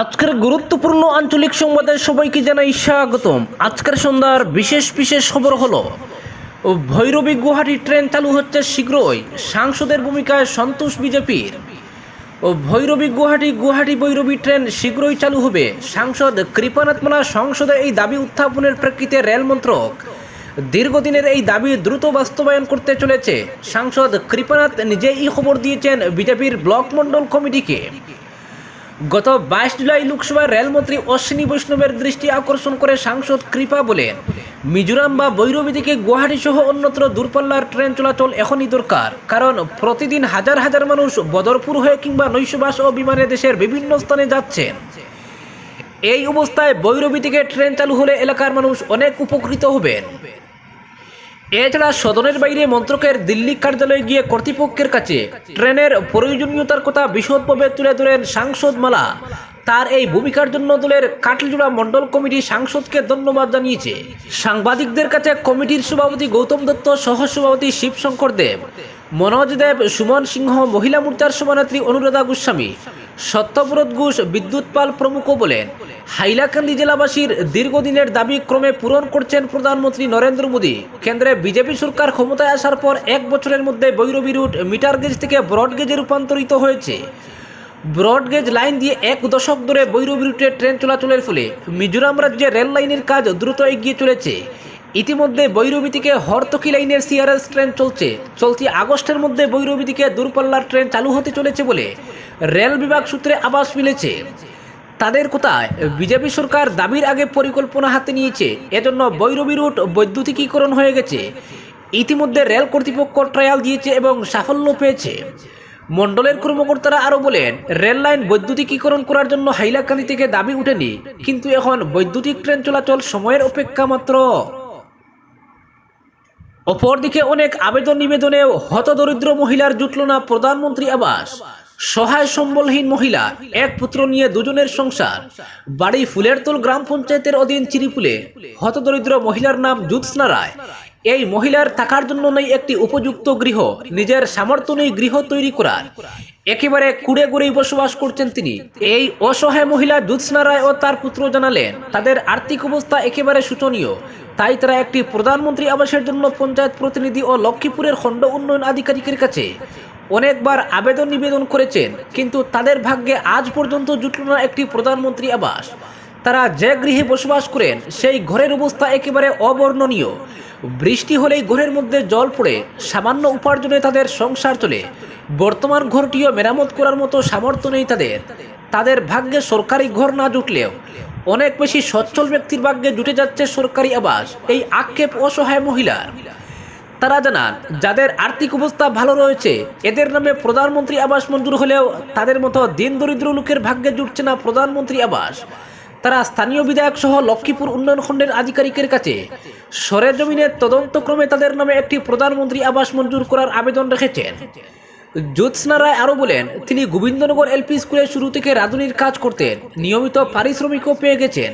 আজকের গুরুত্বপূর্ণ আঞ্চলিক সংবাদে সবাইকে জানাই স্বাগতম। আজকের সন্ধ্যার বিশেষ বিশেষ খবর হলো, ভৈরবী গুয়াহাটি ট্রেন চালু হচ্ছে শীঘ্রই। সাংসদের ভূমিকায় সন্তোষ বিজেপির ভৈরবী গুয়াহাটি গুয়াহাটি ভৈরবী ট্রেন শীঘ্রই চালু হবে। সাংসদ কৃপানাথ মালা সংসদে এই দাবি উত্থাপনের প্রেক্ষিতে রেল মন্ত্রক দীর্ঘদিনের এই দাবি দ্রুত বাস্তবায়ন করতে চলেছে। সাংসদ কৃপানাথ নিজেই খবর দিয়েছেন বিজেপির ব্লক মণ্ডল কমিটিকে। গত বাইশ জুলাই লোকসভায় রেলমন্ত্রী অশ্বিনী বৈষ্ণবের দৃষ্টি আকর্ষণ করে সাংসদ কৃপা বলেন, মিজোরাম বা বৈরবী থেকে গুয়াহাটি সহ অন্যত্র দূরপাল্লার ট্রেন চলাচল এখনই দরকার। কারণ প্রতিদিন হাজার হাজার মানুষ বদরপুর হয়ে কিংবা নৈশবাস ও বিমানে দেশের বিভিন্ন স্থানে যাচ্ছেন। এই অবস্থায় বৈরবী থেকে ট্রেন চালু হলে এলাকার মানুষ অনেক উপকৃত হবেন। এছাড়া সদনের বাইরে মন্ত্রকের দিল্লি কার্যালয়ে গিয়ে কর্তৃপক্ষের কাছে ট্রেনের প্রয়োজনীয়তার কথা বিশদভাবে তুলে ধরেন সাংসদ মালা। তার এই ভূমিকার জন্য দলের কাটলজোড়া মণ্ডল কমিটি সাংসদকে ধন্যবাদ জানিয়েছে। সাংবাদিকদের কাছে কমিটির সভাপতি গৌতম দত্ত সহ সভাপতি শিবশঙ্কর দেব, মনোজ দেব, সুমন সিংহ, মহিলা মোর্চার সভানেত্রী অনুরাধা গোস্বামী, সত্যব্রত ঘোষ, বিদ্যুৎ পাল প্রমুখ বলেন, হাইলাকান্দি জেলাবাসীর দীর্ঘদিনের দাবি ক্রমে পূরণ করছেন প্রধানমন্ত্রী নরেন্দ্র মোদী। কেন্দ্রে বিজেপি সরকার ক্ষমতায় আসার পর এক বছরের মধ্যে বৈরবী রুট মিটার গেজ থেকে ব্রড গেজে রূপান্তরিত হয়েছে। ব্রড গেজ লাইন দিয়ে এক দশক ধরে বৈরবী রুটে ট্রেন চলাচলের ফলে মিজোরাম রাজ্যে রেল লাইনের কাজ দ্রুত এগিয়ে চলেছে। ইতিমধ্যে বৈরবী থেকে হরতকি লাইনের সিআরএস ট্রেন চলছে। চলতি আগস্টের মধ্যে বৈরবী থেকে দূরপাল্লার ট্রেন চালু হতে চলেছে বলে রেল বিভাগ সূত্রে আবাস মিলেছে। তাদের কোথায়? বিজেপি সরকার দাবির আগে পরিকল্পনা হাতে নিয়েছে। এজন্য বৈরবী রুট বৈদ্যুতিকীকরণ হয়ে গেছে। ইতিমধ্যে রেল কর্তৃপক্ষ ট্রায়াল দিয়েছে এবং সাফল্য পেয়েছে। মণ্ডলের কর্মকর্তারা আরও বলেন, রেল লাইন বৈদ্যুতিকীকরণ করার জন্য হাইলাকান্দি থেকে দাবি উঠেনি, কিন্তু এখন বৈদ্যুতিক ট্রেন চলাচল সময়ের অপেক্ষা মাত্র। অপরদিকে অনেক আবেদন নিবেদনেও হতদরিদ্র মহিলার জুটল না প্রধানমন্ত্রী আবাস। সহায় সম্বলহীন মহিলা, এক পুত্র নিয়ে দুজনের সংসার। বাড়ি ফুলেরতল গ্রাম পঞ্চায়েতের অধীন চিরিপুলে হতদরিদ্র মহিলার নাম জ্যোৎস্না রায় এই মহিলার থাকার জন্য নেই একটি উপযুক্ত গৃহ, নিজের সামর্থ্য নেই গৃহ তৈরি করার। একেবারে কুড়ে গুড়েই বসবাস করছেন তিনি। এই অসহায় মহিলা জ্যোৎস্না রায় ও তার পুত্র জানালেন, তাদের আর্থিক অবস্থা একেবারে শোচনীয়। তাই তারা একটি প্রধানমন্ত্রী আবাসের জন্য পঞ্চায়েত প্রতিনিধি ও লক্ষ্মীপুরের খণ্ড উন্নয়ন আধিকারিকের কাছে অনেকবার আবেদন নিবেদন করেছেন। কিন্তু তাদের ভাগ্যে আজ পর্যন্ত জুটল না একটি প্রধানমন্ত্রী আবাস। তারা যে গৃহে বসবাস করেন, সেই ঘরের অবস্থা একেবারে অবর্ণনীয়। বৃষ্টি হলেই ঘরের মধ্যে জল পড়ে, সামান্য উপার্জনে তাদের সংসার চলে। বর্তমান ঘরটিও মেরামত করার মতো সামর্থ্য নেই তাদের। তাদের ভাগ্যে সরকারি ঘর না জুটলেও, অনেক বেশি সচ্ছল ব্যক্তির ভাগ্যে জুটে যাচ্ছে সরকারি আবাস, এই আক্ষেপ অসহায় মহিলার। তারা জানান, যাদের আর্থিক অবস্থা ভালো রয়েছে, এদের নামে প্রধানমন্ত্রী আবাস মঞ্জুর হলেও তাদের মতো দিন দরিদ্র লোকের ভাগ্যে জুটছে না প্রধানমন্ত্রী আবাস। তারা স্থানীয় বিধায়ক সহ লক্ষ্মীপুর উন্নয়ন খণ্ডের আধিকারিকের কাছে। সরেজমিনের তদন্তক্রমে তাদের নামে একটি প্রধানমন্ত্রী আবাস মঞ্জুর করার আবেদন রেখেছেন। জ্যোৎস্না রায় আরও বলেন, তিনি গোবিন্দনগর এলপি স্কুলে শুরু থেকে রাঁধুনির কাজ করতেন, নিয়মিত পারিশ্রমিকও পেয়ে গেছেন।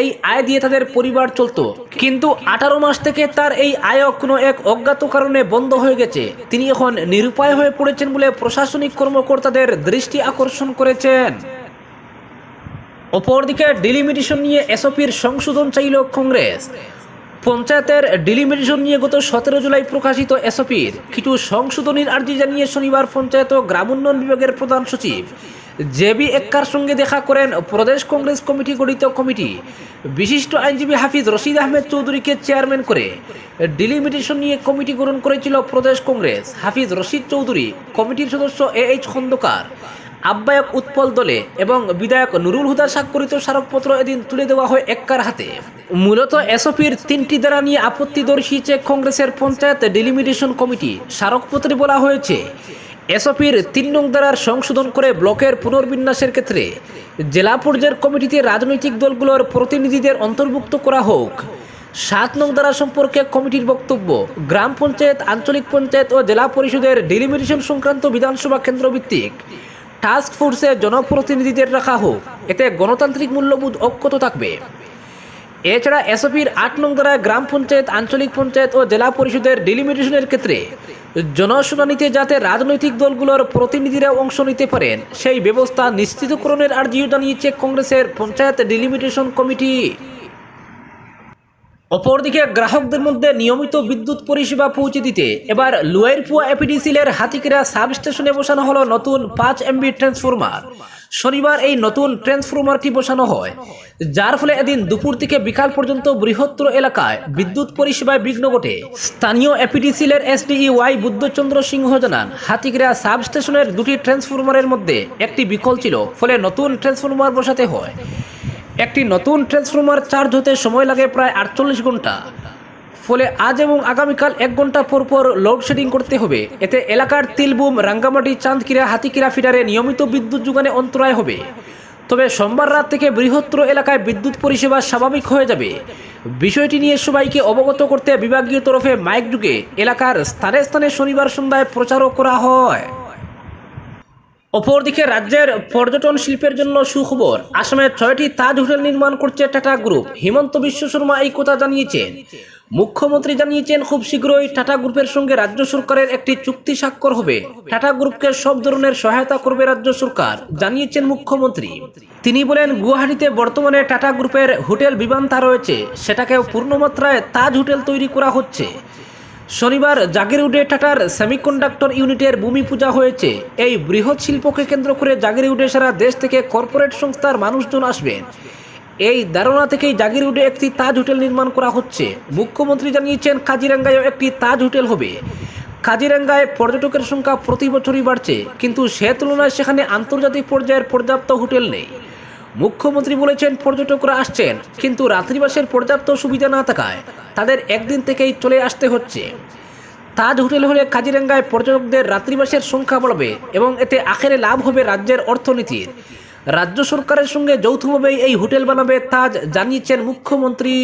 এই আয় দিয়ে তাদের পরিবার চলত। কিন্তু আঠারো মাস থেকে তার এই আয় কোনো এক অজ্ঞাত কারণে বন্ধ হয়ে গেছে। তিনি এখন নিরুপায় হয়ে পড়েছেন বলে প্রশাসনিক কর্মকর্তাদের দৃষ্টি আকর্ষণ করেছেন। অপরদিকে ডিলিমিটেশন নিয়ে এসওপির সংশোধন চাইল কংগ্রেস। পঞ্চায়েতের ডিলিমিটেশন নিয়ে গত সতেরো জুলাই প্রকাশিত এসওপির কিছু সংশোধনীর আর্জি জানিয়ে শনিবার পঞ্চায়েত ও গ্রামোন্নয়ন বিভাগের প্রধান সচিব জেবি এক্কার সঙ্গে দেখা করেন প্রদেশ কংগ্রেস কমিটি গঠিত কমিটি। বিশিষ্ট আইনজীবী হাফিজ রশিদ আহমেদ চৌধুরীকে চেয়ারম্যান করে ডিলিমিটেশন নিয়ে কমিটি গঠন করেছিল প্রদেশ কংগ্রেস। হাফিজ রশিদ চৌধুরী কমিটির সদস্য এ এইচ খন্দকার। আহ্বায়ক উৎপল দলে এবং বিধায়ক নুরুল হুদার স্বাক্ষরিত স্মারকপত্র এদিন তুলে দেওয়া হয় এক্কার হাতে। মূলত এসওপির তিনটি দ্বারা নিয়ে আপত্তি দর্শিয়েছে কংগ্রেসের পঞ্চায়েত ডিলিমিটেশন কমিটি স্মারকপত্রে বলা হয়েছে, এসওপির তিন নং দ্বারার সংশোধন করে ব্লকের পুনর্বিন্যাসের ক্ষেত্রে জেলা পর্যায়ের কমিটিতে রাজনৈতিক দলগুলোর প্রতিনিধিদের অন্তর্ভুক্ত করা হোক। সাত নং দ্বারা সম্পর্কে কমিটির বক্তব্য, গ্রাম পঞ্চায়েত, আঞ্চলিক পঞ্চায়েত ও জেলা পরিষদের ডিলিমিটেশন সংক্রান্ত বিধানসভা কেন্দ্র ভিত্তিক টাস্ক ফোর্সে জনপ্রতিনিধিদের রাখা হোক। এতে গণতান্ত্রিক মূল্যবোধ অক্ষত থাকবে। এছাড়া এসওপির আট নং দ্বারা গ্রাম পঞ্চায়েত, আঞ্চলিক পঞ্চায়েত ও জেলা পরিষদের ডিলিমিটেশনের ক্ষেত্রে জনশুনানিতে যাতে রাজনৈতিক দলগুলোর প্রতিনিধিরা অংশ নিতে পারেন, সেই ব্যবস্থা নিশ্চিতকরণের আর্জিও জানিয়েছে কংগ্রেসের পঞ্চায়েত ডিলিমিটেশন কমিটি। অপরদিকে গ্রাহকদের মধ্যে নিয়মিত বিদ্যুৎ পরিষেবা পৌঁছে দিতে এবার লুয়াইরপুয়া এপিডিসিলের হাতিকিরা সাব স্টেশনে বসানো হলো নতুন পাঁচ এমবি ট্রান্সফরমার। শনিবার এই নতুন ট্রান্সফরমারটি বসানো হয়, যার ফলে এদিন দুপুর থেকে বিকাল পর্যন্ত বৃহত্তর এলাকায় বিদ্যুৎ পরিষেবায় বিঘ্ন ঘটে। স্থানীয় এপিডিসিলের এসডিই ওয়াই বুদ্ধচন্দ্র সিংহ জানান, হাতিকিরা সাব স্টেশনের দুটি ট্রান্সফরমারের মধ্যে একটি বিকল ছিল, ফলে নতুন ট্রান্সফরমার বসাতে হয়। একটি নতুন ট্রান্সফরমার চার্জ হতে সময় লাগে প্রায় আটচল্লিশ ঘণ্টা। ফলে আজ এবং আগামীকাল এক ঘণ্টা পর পর লোডশেডিং করতে হবে। এতে এলাকার তিলবুম রাঙ্গামাটি, চাঁদকিরা, হাতিকিরা ফিডারে নিয়মিত বিদ্যুৎ যোগানে অন্তরায় হবে। তবে সোমবার রাত থেকে বৃহত্তর এলাকায় বিদ্যুৎ পরিষেবা স্বাভাবিক হয়ে যাবে। বিষয়টি নিয়ে সবাইকে অবগত করতে বিভাগীয় তরফে মাইক যুগে এলাকার স্থানে স্থানে শনিবার সন্ধ্যায় প্রচারও করা হয়। অপরদিকে রাজ্যের পর্যটন শিল্পের জন্য সুখবর, আসামে ছয়টি তাজ হোটেল নির্মাণ করছে টাটা গ্রুপ। হিমন্ত বিশ্ব শর্মা এই কথা জানিয়েছেন। মুখ্যমন্ত্রী জানিয়েছেন, খুব শীঘ্রই টাটা গ্রুপের সঙ্গে রাজ্য সরকারের একটি চুক্তি স্বাক্ষর হবে। টাটা গ্রুপকে সব ধরনের সহায়তা করবে রাজ্য সরকার, জানিয়েছেন মুখ্যমন্ত্রী। তিনি বলেন, গুয়াহাটিতে বর্তমানে টাটা গ্রুপের হোটেল বিমানতা রয়েছে। সেটাকেও পূর্ণমাত্রায় তাজ হোটেল তৈরি করা হচ্ছে। শনিবার জাগিরউডে টাটার সেমিকন্ডাক্টর ইউনিটের ভূমি পূজা হয়েছে। এই বৃহৎ শিল্পকে কেন্দ্র করে জাগিরউডে সারা দেশ থেকে কর্পোরেট সংস্থার মানুষজন আসবেন। এই ধারণা থেকেই জাগিরউডে একটি তাজ হোটেল নির্মাণ করা হচ্ছে। মুখ্যমন্ত্রী জানিয়েছেন, কাজিরাঙ্গায়ও একটি তাজ হোটেল হবে। কাজিরাঙ্গায় পর্যটকের সংখ্যা প্রতি বছরই বাড়ছে, কিন্তু সে তুলনায় সেখানে আন্তর্জাতিক পর্যায়ের পর্যাপ্ত হোটেল নেই। মুখ্যমন্ত্রী বলেছেন পর্যটকরা আসছেন, কিন্তু রাত্রিবাসের পর্যাপ্ত সুবিধা না থাকায় তাদের একদিন থেকেই চলে আসতে হচ্ছে। তাজ হোটেল হলে কাজিরাঙ্গায় পর্যটকদের রাত্রিবাসের সংখ্যা বাড়বে এবং এতে আখেরে লাভ হবে রাজ্যের অর্থনীতির। রাজ্য সরকারের সঙ্গে যৌথভাবে এই হোটেল বানাবে তাজ, জানিয়েছেন মুখ্যমন্ত্রী।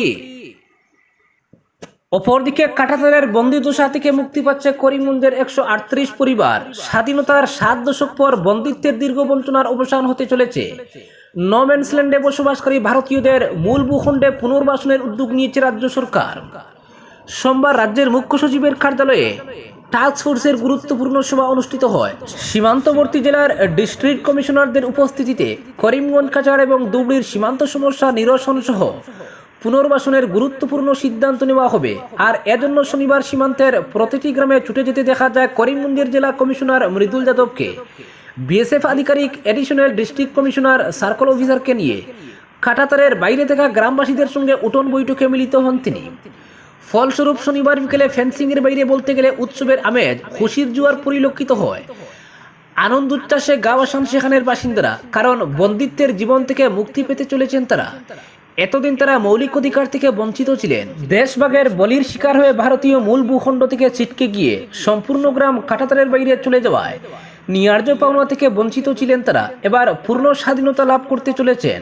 অপরদিকে কাটাতারের বন্দিদশা থেকে মুক্তি পাচ্ছে করিমগঞ্জের একশো আটত্রিশ পরিবার। স্বাধীনতার সাত দশক পর বন্দিত্বের দীর্ঘ বঞ্চনার অবসান হতে চলেছে। নম্যান্সল্যান্ডে বসবাসকারী ভারতীয়দের মূল ভূখণ্ডে পুনর্বাসনের উদ্যোগ নিয়েছে রাজ্য সরকার। সোমবার রাজ্যের মুখ্য সচিবের কার্যালয়ে টাস্ক ফোর্সের গুরুত্বপূর্ণ সভা অনুষ্ঠিত হয়। সীমান্তবর্তী জেলার ডিস্ট্রিক্ট কমিশনারদের উপস্থিতিতে করিমগঞ্জ, কাছাড় এবং দুবড়ির সীমান্ত সমস্যা নিরসন সহ পুনর্বাসনের গুরুত্বপূর্ণ সিদ্ধান্ত নেওয়া হবে। আর এজন্য শনিবার সীমান্তের প্রতিটি গ্রামে ছুটে যেতে দেখা যায় করিমগঞ্জের জেলা কমিশনার মৃদুল যাদবকে। বিএসএফ আধিকারিক অ্যাডিশনাল ডিস্ট্রিক্ট কমিশনার সার্কেল অফিসারকে নিয়ে কাটাতারের বাইরে থাকা গ্রামবাসীদের সঙ্গে উঠোন বৈঠকে মিলিত হন তিনি। ফলস্বরূপ শনিবার বিকেলে ফেন্সিংয়ের বাইরে বলতে গেলে উৎসবের আমেজ খুশির জুয়ার পরিলক্ষিত হয়। আনন্দ উচ্ছ্বাসে গাঁও আসান সেখানের বাসিন্দারা, কারণ বন্দিত্বের জীবন থেকে মুক্তি পেতে চলেছেন তারা। এতদিন তারা মৌলিক অধিকার থেকে বঞ্চিত ছিলেন। দেশভাগের বলির শিকার হয়ে ভারতীয় মূল ভূখণ্ড থেকে ছিটকে গিয়ে সম্পূর্ণ গ্রাম কাটাতারের বাইরে চলে যাওয়ায় নিয়ার্য পাওনা থেকে বঞ্চিত ছিলেন তারা। এবার পূর্ণ স্বাধীনতা লাভ করতে চলেছেন।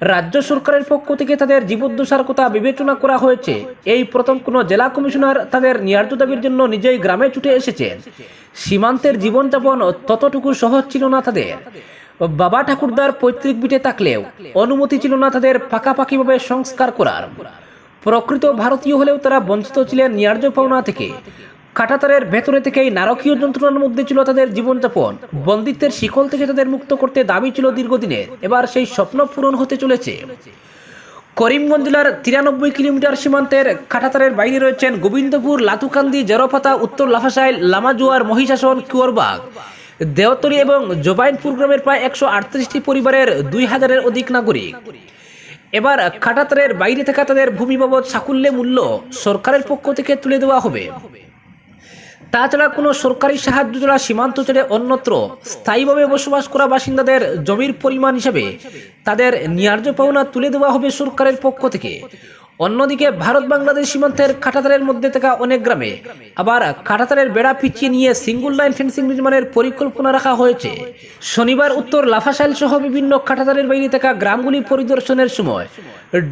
রাজ্য সরকারের পক্ষ থেকে তাদের জীবদ্দশার কথা বিবেচনা করা হয়েছে। এই প্রথম কোনো জেলা কমিশনার তাদের ন্যায্য দাবির জন্য নিজেই গ্রামে ছুটে এসেছেন। সীমান্তের জীবনযাপন ততটুকু সহজ ছিল না তাদের। বাবা ঠাকুরদার পৈতৃক বিটে থাকলেও অনুমতি ছিল না তাদের পাকাপাকিভাবে সংস্কার করার। প্রকৃত ভারতীয় হলেও তারা বঞ্চিত ছিলেন ন্যায্য পাওনা থেকে। কাটাতারের ভেতরে থেকেই নারকীয় যন্ত্রণার মধ্যে ছিল তাদের জীবনযাপন। বন্দিত্বের শিকল থেকে তাদের মুক্ত করতে দাবি ছিল দীর্ঘদিনের। এবার সেই স্বপ্ন পূরণ হতে চলেছে। করিমগঞ্জ জেলার তিরানব্বই কিলোমিটার সীমান্তের কাটাতারের বাইরে রয়েছেন গোবিন্দপুর, লাতুকান্দি জেরোপাতা উত্তর লাফাসাইল, লামাজুয়ার, মহিষাসন, কুয়ারবাগ। দেওতরি এবং জোবাইনপুর গ্রামের প্রায় একশো আটত্রিশটি পরিবারের দুই হাজারের অধিক নাগরিক। এবার কাটাতারের বাইরে থাকা তাদের ভূমি বাবদ সাকুল্যে মূল্য সরকারের পক্ষ থেকে তুলে দেওয়া হবে। তাছাড়া কোনো সরকারি সাহায্য ছাড়া সীমান্ত ছেড়ে অন্যত্র স্থায়ীভাবে বসবাস করা বাসিন্দাদের জমির পরিমাণ হিসাবে তাদের ন্যায্য পাওনা তুলে দেওয়া হবে সরকারের পক্ষ থেকে। অন্যদিকে ভারত বাংলাদেশ সীমান্তের কাটাতারের মধ্যে থাকা অনেক গ্রামে আবার কাটাতারের বেড়া পিছিয়ে নিয়ে সিঙ্গুল লাইন ফেন্সিং নির্মাণের পরিকল্পনা রাখা হয়েছে। শনিবার উত্তর লাফাশাইল সহ বিভিন্ন কাটাতারের বাইরে থাকা গ্রামগুলি পরিদর্শনের সময়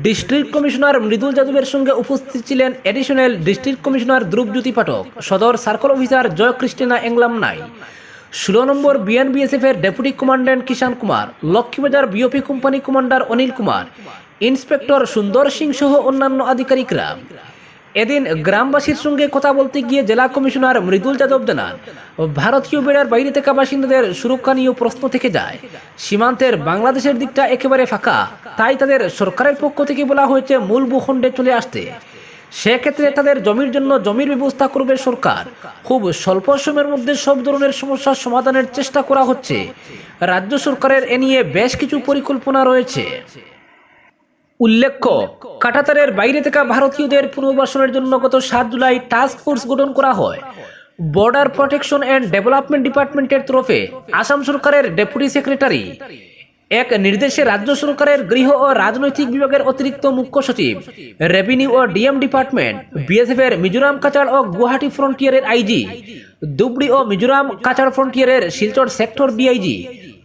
ডিস্ট্রিক্ট কমিশনার মৃদুল যাদবের সঙ্গে উপস্থিত ছিলেন additional district commissioner Dhrubajyoti Pathak, Sadar circle officer Joy Christina Englam নাই। ষোলো নম্বর বিএনবিএসএফ এর deputy commandant Kishan Kumar, Laxmibazar BOP company commander Anil Kumar inspector Sundar Singh সহ অন্যান্য আধিকারিকরা। এদিন গ্রামবাসীর সঙ্গে কথা বলতে গিয়ে জেলা কমিশনার মৃদুল যাদব জানান, ভারতীয় বেড়ার বাইরে থাকা বাসিন্দাদের সুরক্ষা নিয়েও প্রশ্ন থেকে যায়। সীমান্তের বাংলাদেশের দিকটা একেবারে ফাঁকা। তাই তাদের সরকারের পক্ষ থেকে বলা হয়েছে, মূল ভূখণ্ডে চলে আসতে। সেক্ষেত্রে তাদের জমির জন্য জমির ব্যবস্থা করবে সরকার। খুব স্বল্প সময়ের মধ্যে সব ধরনের সমস্যার সমাধানের চেষ্টা করা হচ্ছে। রাজ্য সরকারের এ নিয়ে বেশ কিছু পরিকল্পনা রয়েছে। উল্লেখ্য, কাটাতারের বাইরে থাকা ভারতীয়দের পুনর্বাসনের জন্য গত সাত জুলাই টাস্ক ফোর্স গঠন করা হয়। বর্ডার প্রোটেকশন অ্যান্ড ডেভেলপমেন্ট ডিপার্টমেন্টের তরফে আসাম সরকারের ডেপুটি সেক্রেটারি এক নির্দেশে রাজ্য সরকারের গৃহ ও রাজনৈতিক বিভাগের অতিরিক্ত মুখ্য সচিব রেভিনিউ ও ডিএম ডিপার্টমেন্ট বিএসএফ এর মিজোরাম কাচার ও গুয়াহাটি ফ্রন্টিয়ারের আইজি ধুবড়ি ও মিজোরাম কাচার ফ্রন্টিয়ারের শিলচর সেক্টর ডিআইজি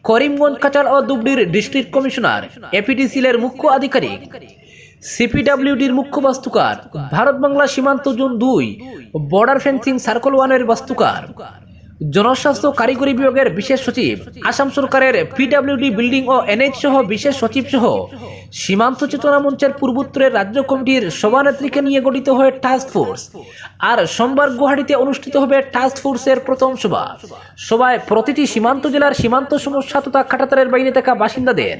করিমগঞ্জ কাচার ও দুবড়ির ডিস্ট্রিক্ট কমিশনার, এপিডিসিলের মুখ্য আধিকারিক। সিপিডাব্লিউডির মুখ্য বাস্তুকার, ভারত বাংলা সীমান্ত জোন দুই, বর্ডার ফেন্সিং সার্কেল ওয়ানের বাস্তুকার। জনস্বাস্থ্য কারিগরি বিভাগের বিশেষ সচিব, আসাম সরকারের পিডাব্লিউডি বিল্ডিং ও এনএইচ সহ বিশেষ সচিব সহ সীমান্ত চেতনা মঞ্চের পূর্বোত্তরের রাজ্য কমিটির সভানেত্রীকে নিয়ে গঠিত হয় টাস্ক ফোর্স আর সোমবার গুয়াহাটিতে অনুষ্ঠিত হবে টাস্ক ফোর্সের প্রথম সভা। সভায় প্রতিটি সীমান্ত জেলার সীমান্ত সমস্যা তথা কাটাতারের বাইরে থাকা বাসিন্দাদের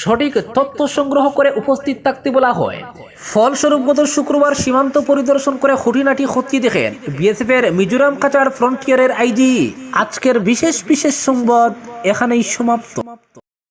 সঠিক তথ্য সংগ্রহ করে উপস্থিত থাকতে বলা হয়। ফলস্বরূপ গত শুক্রবার সীমান্ত পরিদর্শন করে খুঁটিনাটি খতিয়ে দেখেন বিএসএফ এর মিজোরাম কাচার ফ্রন্টিয়ারের আইজি। আজকের বিশেষ বিশেষ সংবাদ এখানেই সমাপ্ত।